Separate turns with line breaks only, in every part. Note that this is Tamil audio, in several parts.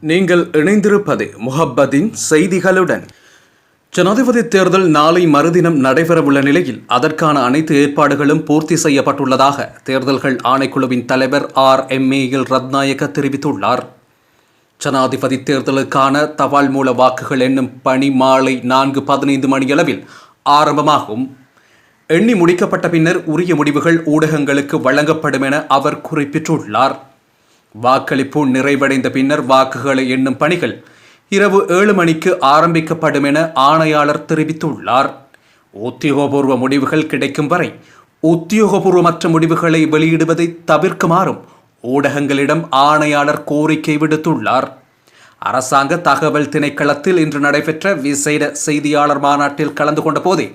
நீங்கள் இணைந்திருப்பது முஹப்பதின் செய்திகளுடன். ஜனாதிபதி தேர்தல் நாளை மறுதினம் நடைபெறவுள்ள நிலையில் அதற்கான அனைத்து ஏற்பாடுகளும் பூர்த்தி செய்யப்பட்டுள்ளதாக தேர்தல்கள் ஆணைக்குழுவின் தலைவர் ஆர் எம் ஏஎல் ரத்நாயக்க தெரிவித்துள்ளார். ஜனாதிபதி தேர்தலுக்கான தபால் மூல வாக்குகள் எண்ணும் பணி மாலை நான்கு பதினைந்து மணியளவில் ஆரம்பமாகும். எண்ணி முடிக்கப்பட்ட பின்னர் உரிய முடிவுகள் ஊடகங்களுக்கு வழங்கப்படும் என அவர் குறிப்பிட்டுள்ளார். வாக்களிப்பு நிறைவடைந்த பின்னர் வாக்குகளை எண்ணும் பணிகள் இரவு ஏழு மணிக்கு ஆரம்பிக்கப்படும் என ஆணையாளர் தெரிவித்துள்ளார். உத்தியோகபூர்வ முடிவுகள் கிடைக்கும் வரை உத்தியோகபூர்வமற்ற முடிவுகளை வெளியிடுவதை தவிர்க்குமாறும் ஊடகங்களிடம் ஆணையாளர் கோரிக்கை விடுத்துள்ளார். அரசாங்க தகவல் திணைக்களத்தில் இன்று நடைபெற்ற விசேட செய்தியாளர் மாநாட்டில் கலந்து கொண்ட போதே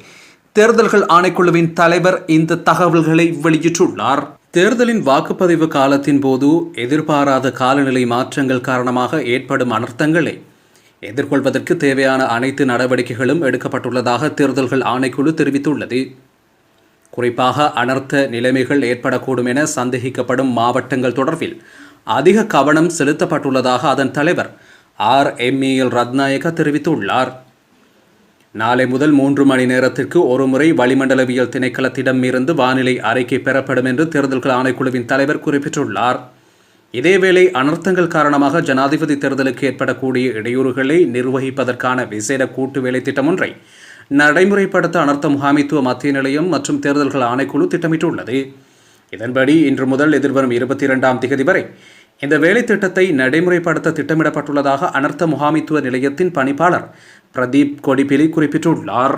தேர்தல்கள் ஆணைக்குழுவின் தலைவர் இந்த தகவல்களை வெளியிட்டுள்ளார். தேர்தலின் வாக்குப்பதிவு காலத்தின் போது எதிர்பாராத காலநிலை மாற்றங்கள் காரணமாக ஏற்படும் அனர்த்தங்களை எதிர்கொள்வதற்கு தேவையான அனைத்து நடவடிக்கைகளும் எடுக்கப்பட்டுள்ளதாக தேர்தல்கள் ஆணைக்குழு தெரிவித்துள்ளது. குறிப்பாக அனர்த்த நிலைமைகள் ஏற்படக்கூடும் என சந்தேகிக்கப்படும் மாவட்டங்கள் தொடர்பில் அதிக கவனம் செலுத்தப்பட்டுள்ளதாக அதன் தலைவர் ஆர் எம்ஏஎல் ரத்நாயக தெரிவித்துள்ளார். நாளை முதல் மூன்று மணி நேரத்திற்கு ஒருமுறை வளிமண்டலவியல் திணைக்களத்திடம் இருந்து வானிலை அறிக்கை பெறப்படும் என்று தேர்தல்கள் ஆணைக்குழுவின் தலைவர் குறிப்பிட்டுள்ளார். இதேவேளை அனர்த்தங்கள் காரணமாக ஜனாதிபதி தேர்தலுக்கு ஏற்படக்கூடிய இடையூறுகளை நிர்வகிப்பதற்கான விசேட கூட்டு வேலை திட்டம் ஒன்றை நடைமுறைப்படுத்த அனர்த்த முகாமைத்துவ மத்திய நிலையம் மற்றும் தேர்தல்கள் ஆணைக்குழு திட்டமிட்டுள்ளது. இதன்படி இன்று முதல் எதிர்வரும் இருபத்தி இரண்டாம் திகதி வரை இந்த வேலை திட்டத்தை நடைமுறைப்படுத்த திட்டமிடப்பட்டுள்ளதாக அனர்த்த முகாமைத்துவ நிலையத்தின் பணிப்பாளர் பிரதீப் கொடிப்பிலி குறிப்பிட்டுள்ளார்.